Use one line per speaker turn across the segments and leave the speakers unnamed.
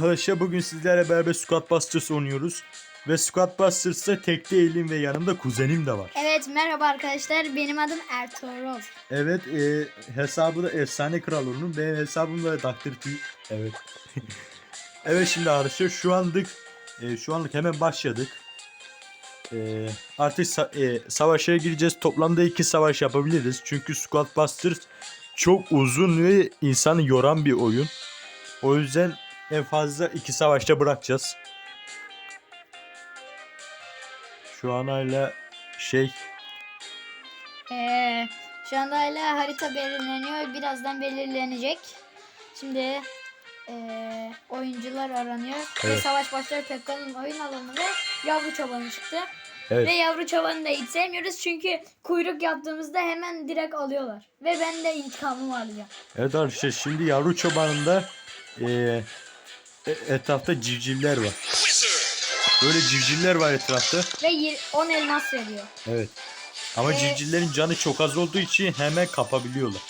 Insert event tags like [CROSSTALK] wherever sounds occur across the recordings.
arkadaşlar bugün sizlerle beraber Squad Busters oynuyoruz. Ve Squad Busters'ta tek değilim ve yanımda kuzenim de var.
Evet merhaba arkadaşlar benim adım Ertuğrul.
Evet e, hesabı da Efsane Kral onun. Benim hesabım da Dr. T. Evet. [LAUGHS] evet şimdi arkadaşlar şu anlık e, şu anlık hemen başladık. E, artık sa- e, savaşa gireceğiz. Toplamda iki savaş yapabiliriz. Çünkü Squad Busters çok uzun ve insanı yoran bir oyun. O yüzden en fazla iki savaşta bırakacağız. Şu an hala şey
Ee, şu anda hala harita belirleniyor birazdan belirlenecek. Şimdi ee, oyuncular aranıyor ve
Evet.
savaş başlıyor Pekka'nın oyun alanı ve yavru çobanı çıktı.
evet.
Ve yavru çobanı da hiç sevmiyoruz çünkü kuyruk yaptığımızda hemen direkt alıyorlar. Ve ben de intikamımı alacağım.
Evet arkadaşlar şimdi yavru çobanında eee, e- etrafta civcivler var. Böyle civcivler var etrafta.
Ve yir- 10 elmas veriyor.
Evet. Ama
Ee,
civcivlerin canı çok az olduğu için hemen kapabiliyorlar.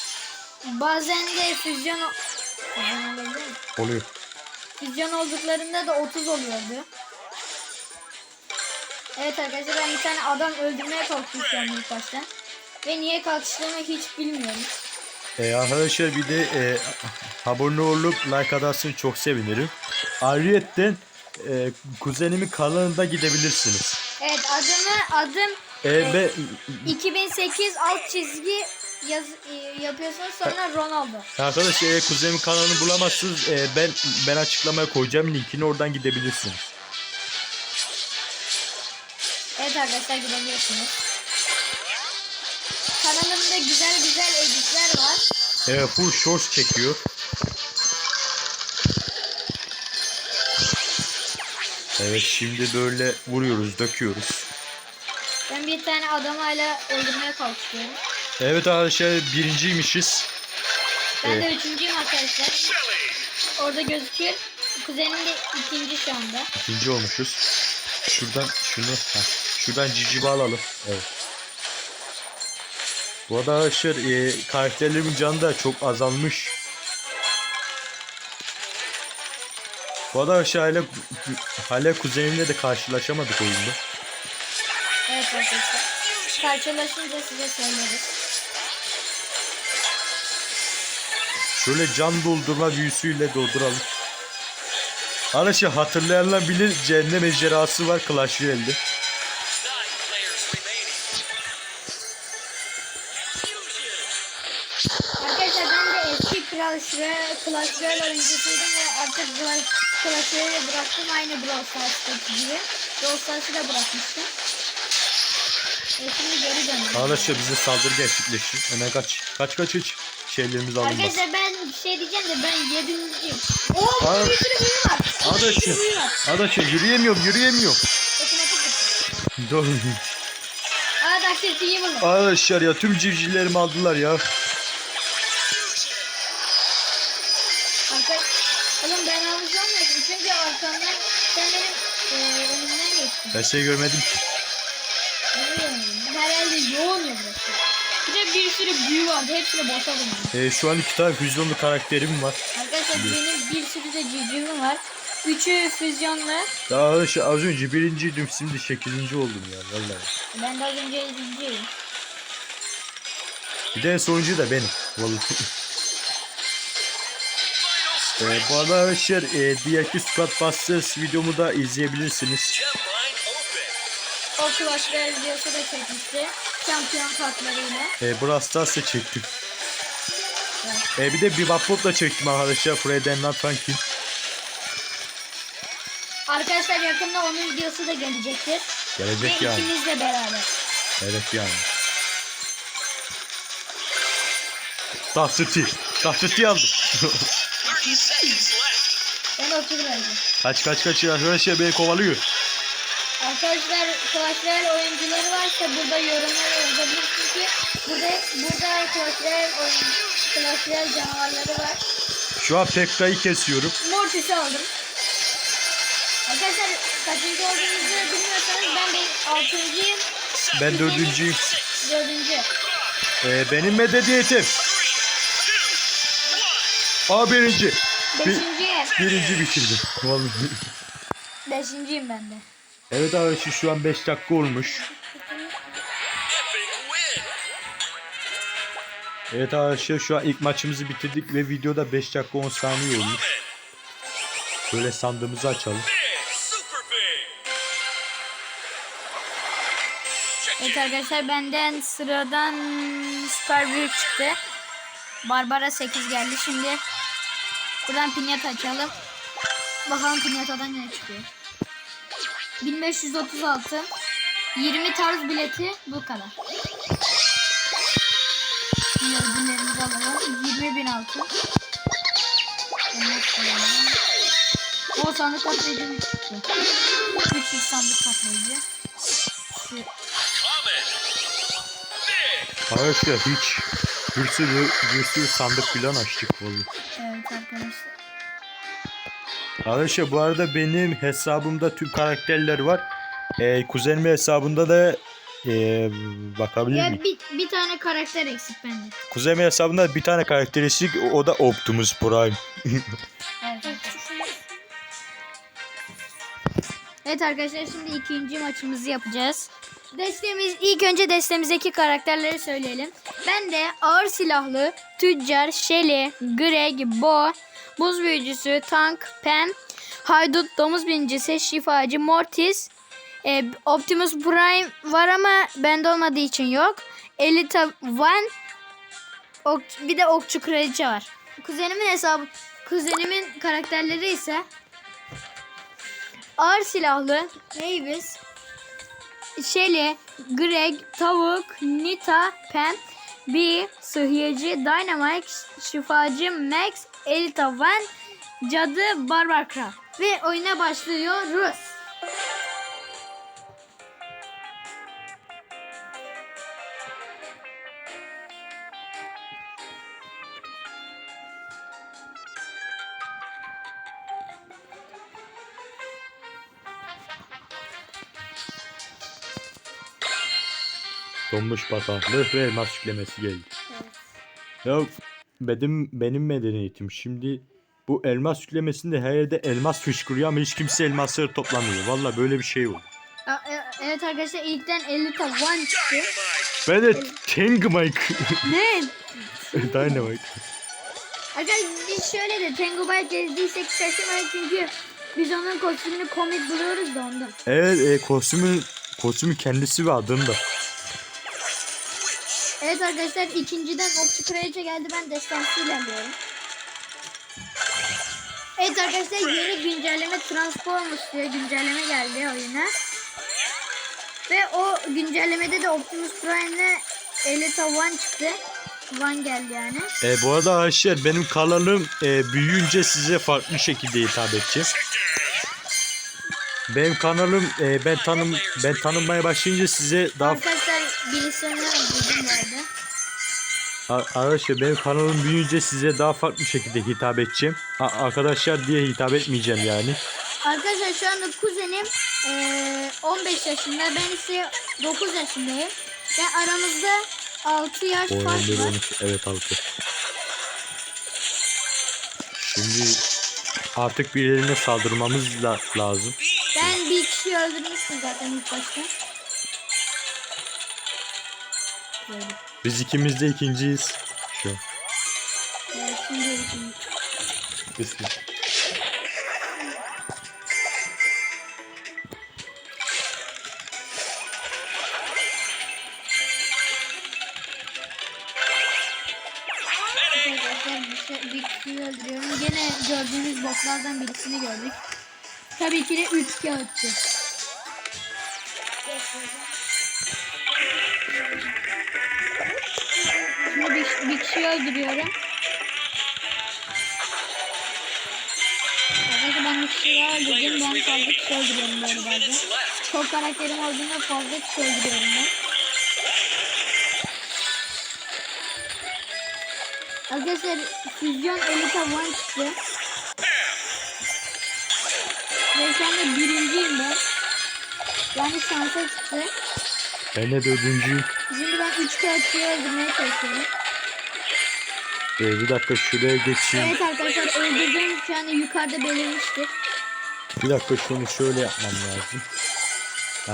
Bazen de füzyon?
Oluyor.
Füzyon olduklarında da 30 oluyordu. Evet arkadaşlar ben bir tane adam öldürmeye kalkışıyorum ilk başta. Ve niye kalkıştığımı hiç bilmiyorum.
Ee, arkadaşlar bir de e, abone olup like atarsanız çok sevinirim. Ayrıyeten e, kuzenimin kanalına gidebilirsiniz.
Evet adımı adım
E, ve
2008 alt çizgi yaz, e, yapıyorsunuz sonra Ronaldo.
arkadaşlar eğer kuzenimin kanalını bulamazsınız e, ben ben açıklamaya koyacağım linkini oradan gidebilirsiniz.
Evet arkadaşlar gidebilirsiniz. Kanalımda güzel güzel editler.
Evet full shorts çekiyor. Evet şimdi böyle vuruyoruz, döküyoruz.
Ben bir tane adamı hala öldürmeye kalkışıyorum.
Evet arkadaşlar birinciymişiz.
Ben
Evet.
de üçüncüyüm arkadaşlar. Orada gözüküyor. Kuzenim de ikinci şu anda.
İkinci olmuşuz. Şuradan şunu, heh, şuradan civcivi alalım. Evet. Bu arada arkadaşlar e, karakterlerimin canı da çok azalmış. Bu arada arkadaşlar hala, hala kuzenimle de karşılaşamadık oyunda.
Evet arkadaşlar. Karşılaşınca size söyleriz.
Şöyle can doldurma büyüsüyle dolduralım. Arkadaşlar hatırlayanlar bilir cehennem ejderhası var Clash Royale'de.
Clash Royale, Clash Royale oyuncusuydum ve artık Clash Royale'i bıraktım aynı Brawl Stars'taki gibi. Brawl Stars'ı da bırakmıştım. E şimdi geri döndüm.
Arkadaşlar bize saldırı gerçekleşti. Hemen kaç. Kaç kaç kaç. Şeylerimiz alınmaz.
Arkadaşlar ben bir şey diyeceğim de ben yedinciyim. Oo
Aa.
bir sürü büyü var.
Arkadaşlar. Arkadaşlar yürüyemiyorum yürüyemiyorum. Dur. Arkadaşlar ya tüm civcivlerimi aldılar ya.
Arkamdan sen benim e, önümden geçtin.
Ben şey görmedim ki.
Bilmiyorum. Herhalde yoğun ya burası. Bir de bir sürü büyü vardı. Hepsini boşa bulundum.
Ee, şu an iki tane füzyonlu karakterim var.
Arkadaşlar benim bir sürü de civcivim var. Üçü füzyonlu.
Ya arkadaşlar az önce birinciydim şimdi sekizinci oldum ya vallahi.
Ben de az önce yedinciyim.
Bir de sonuncu da benim. Vallahi. [LAUGHS] Ee, bu arada arkadaşlar e, diğerki Squad Busters videomu da izleyebilirsiniz.
O Clash Royale videosu da çekmişti. Şampiyon kartlarıyla.
E, Brawl Stars'ı çektim. E, bir de Bebop da çektim arkadaşlar. Fred and Not Funkin.
Arkadaşlar yakında onun videosu da gelecektir. Ve
Gelecek yani.
ikimiz de beraber.
Evet yani. Dr. T aldım. [LAUGHS]
30 seconds left.
Ben 30 verdim.
kaç kaç kaç arkadaşlar beni kovalıyor.
Arkadaşlar Clash oyuncuları varsa burada yorumlara yazabilirsiniz ki burada burada Clash Royale canavarları var.
Şu an Pekka'yı kesiyorum.
Mortis'i aldım. Arkadaşlar kaçıncı olduğunuzu bilmiyorsanız ben ben altıncıyım.
Ben dördüncüyüm.
Dördüncü.
E, benim medeniyetim.
Three, two, one.
A birinci.
Beşinci.
Birinci bitirdim. Vallahi.
Beşinciyim ben de.
Evet arkadaşlar şu an 5 dakika olmuş. Evet arkadaşlar şu an ilk maçımızı bitirdik ve videoda 5 dakika 10 saniye olmuş. Böyle sandığımızı açalım.
Evet arkadaşlar benden sıradan süper büyük çıktı. Barbara 8 geldi. Şimdi buradan pinyata açalım. Bakalım pinyatadan ne çıkıyor. 1536 20 tarz bileti bu kadar. Ödüllerimizi alalım. 20 bin altın. O sandık katlayıcı çıktı. 300 sandık.
Big.
Arkadaşlar hiç bir sürü, bir sürü sandık falan açtık vallahi.
Evet arkadaşlar.
Arkadaşlar bu arada benim hesabımda tüm karakterler var. Ee, kuzenimin hesabında da ee, bakabilir
Ya
miyim?
bir, bir tane karakter eksik bende.
Kuzenimin hesabında bir tane karakter eksik o da Optimus Prime.
Evet. Evet arkadaşlar şimdi ikinci maçımızı yapacağız. Destemiz ilk önce destemizdeki karakterleri söyleyelim. Ben de ağır silahlı, tüccar, Shelly, Greg, Bo, buz büyücüsü, tank, Pam, haydut, domuz binicisi, şifacı, Mortis, e, Optimus Prime var ama bende olmadığı için yok. Elita Van, ok- bir de okçu kraliçe var. Kuzenimin hesabı, kuzenimin karakterleri ise ağır silahlı, Mavis, Shelly, Greg, Tavuk, Nita, Pam, B, Sıhhiyeci, Dynamite, Şifacı, Max, Elita Van, Cadı, Barbar Kral. Ve oyuna başlıyoruz.
Donmuş bataklığı ve elmas yüklemesi geldi. Ya benim benim medeniyetim şimdi bu elmas yüklemesinde her yerde elmas fışkırıyor ama hiç kimse elmasları toplamıyor. Valla böyle bir şey oldu.
E- Evet arkadaşlar ilkten Elita Van çıktı.
Ben de Tangmike.
ne? [LAUGHS]
Dynamite.
Arkadaşlar biz şöyle de Tengu Bite gezdiysek şaşırmayın çünkü biz onun kostümünü komik buluyoruz da ondan.
Evet e, kostümün kostümün kendisi ve adında.
Evet arkadaşlar ikinciden Okçu Kraliçe geldi ben destansı ilerliyorum. Evet arkadaşlar yeni güncelleme Transformers diye güncelleme geldi oyuna. Ve o güncellemede de Optimus Prime'le Elita One çıktı. One geldi yani.
E, bu arada arkadaşlar benim kanalım e, büyüyünce size farklı şekilde hitap edeceğim. Benim kanalım e, ben tanım ben tanınmaya başlayınca size daha
Arkadaşlar
arkadaşlar benim kanalım büyüyünce size daha farklı şekilde hitap edeceğim. A- arkadaşlar diye hitap etmeyeceğim yani.
Arkadaşlar şu anda kuzenim eee, 15 yaşında. Ben ise 9 yaşındayım. Ve aramızda 6 yaş fark
11
var.
12 evet altı. Şimdi artık birilerine saldırmamız la- lazım.
Ben bir kişiyi öldürmüştüm zaten ilk başta. Böyle.
Biz ikimiz de ikinciyiz. Şu.
Evet, şimdi.
Kesin.
Arkadaşlar bir, şey, kişiyi. Gene gördüğünüz botlardan birisini gördük. Tabii ki de 3 kağıtçı. Şimdi kişiyi öldürüyorum. Arkadaşlar ben bir kişiyi öldürdüm. Ben fazla kişi öldürüyorum böyle bazen. Çok karakterim olduğunda fazla kişi öldürüyorum ben. Arkadaşlar Füzyon Elita One çıktı. Ve şu anda birinciyim ben. Yani şansa çıktı.
Ben de dördüncüyüm.
Şimdi ben 3 kağıtçıyı öldürmeye çalışıyorum.
Ee, bir dakika şuraya geçeyim.
Evet arkadaşlar öldürdüğüm şu anda yukarıda belirmiştir.
Bir dakika şunu şöyle yapmam lazım. Heh.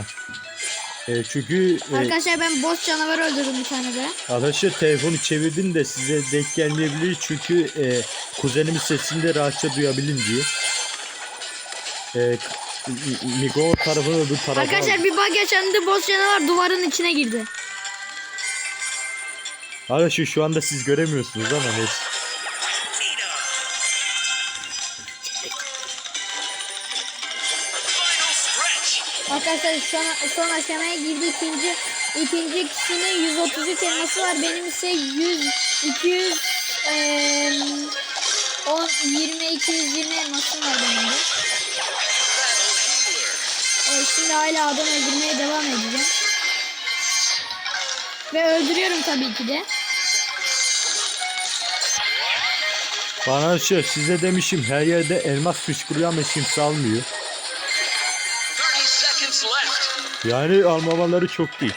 Ee, çünkü e,
Arkadaşlar ben boss canavar öldürdüm bir tane de.
arkadaşlar telefonu çevirdim de size denk gelmeyebilir çünkü e, kuzenimin sesini de rahatça duyabilin diye. E, k- mi- mi- mikrofon tarafını öbür tarafa
Arkadaşlar bir bug yaşandı boss canavar duvarın içine girdi.
Arkadaşlar şu anda siz göremiyorsunuz ama neyse.
Arkadaşlar şu an son aşamaya girdi ikinci ikinci kişinin 133 elması var benim ise 100 200 eee 10 20 220 elmasım var benim de. Evet, şimdi hala adam öldürmeye devam edeceğim. Ve öldürüyorum tabii ki de.
Bana şey size demişim her yerde elmas fışkırıyor ama hiç kimse almıyor.
30 seconds left.
Yani almamaları çok değil.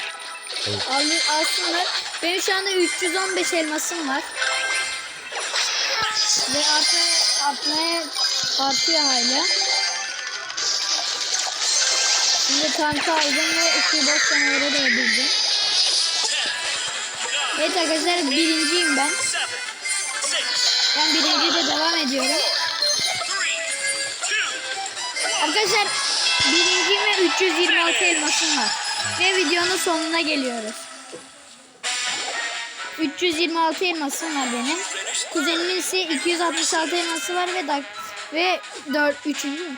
Al, alsınlar. Benim şu anda 315 elmasım var. Ve artmaya, artmaya artıyor hala. Şimdi tankı aldım ve iki boss canavarı da öldürdüm. Evet arkadaşlar birinciyim ben.
7, 6,
Ben birinci de devam ediyorum.
3, 2,
Arkadaşlar birinciyim ve 326 elmasım var. Ve videonun sonuna geliyoruz. 326 elmasım var benim. Kuzenimin ise 266 elması var ve dak ve 4 üçüncü.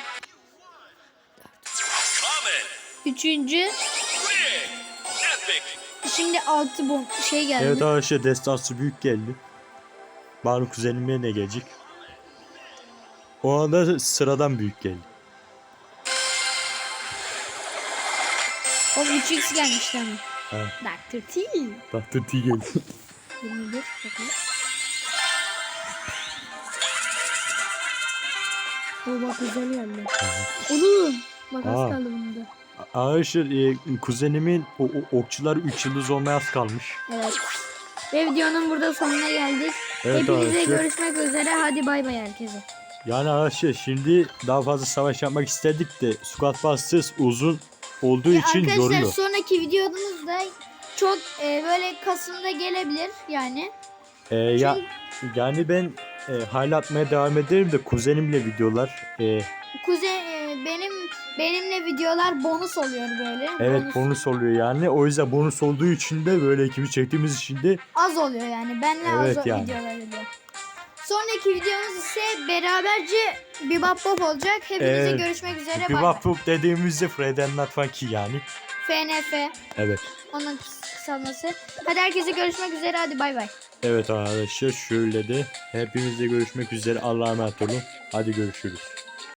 Üçüncü. Şimdi 6 bu şey geldi.
Evet arkadaşlar destansı büyük geldi. Banu kuzenime ne gelecek? O anda sıradan büyük geldi.
O 3x gelmişti ama.
Ha.
Dr. T.
Dr. T geldi.
21 bakalım. O bak güzel geldi. Oğlum. Bak az
Aa.
kaldı bunda.
Arkadaşlar e, kuzenimin o, o okçular 3 yıldız olmaya az kalmış.
Evet. Ve videonun burada sonuna geldik.
Evet
Hepinize
arkadaşlar.
görüşmek üzere. Hadi bay bay herkese.
Yani arkadaşlar şimdi daha fazla savaş yapmak istedik de Squad Busters uzun olduğu için
Arkadaşlar
yoruyor.
sonraki videomuzda çok e, böyle Kasım'da gelebilir yani.
E, ya yani ben e, hala atmaya devam ederim de kuzenimle videolar. E,
Kuzey e, benim benimle videolar bonus oluyor böyle.
evet bonus oluyor yani. O yüzden bonus olduğu için de böyle ekibi çektiğimiz için de
Az oluyor yani. Benle
Evet
az
yani.
videolar oluyor. Sonraki videomuz ise beraberce Bebop Bob olacak. Hepinize
Evet.
görüşmek üzere. bay.
Waprup dediğimizde Fred and Not Funky yani.
FNF.
Evet.
Onun kıs- kısaltması. Hadi herkese görüşmek üzere. Hadi bay bay.
Evet arkadaşlar şöyle de hepinizle görüşmek üzere. Allah'a emanet olun. Hadi görüşürüz.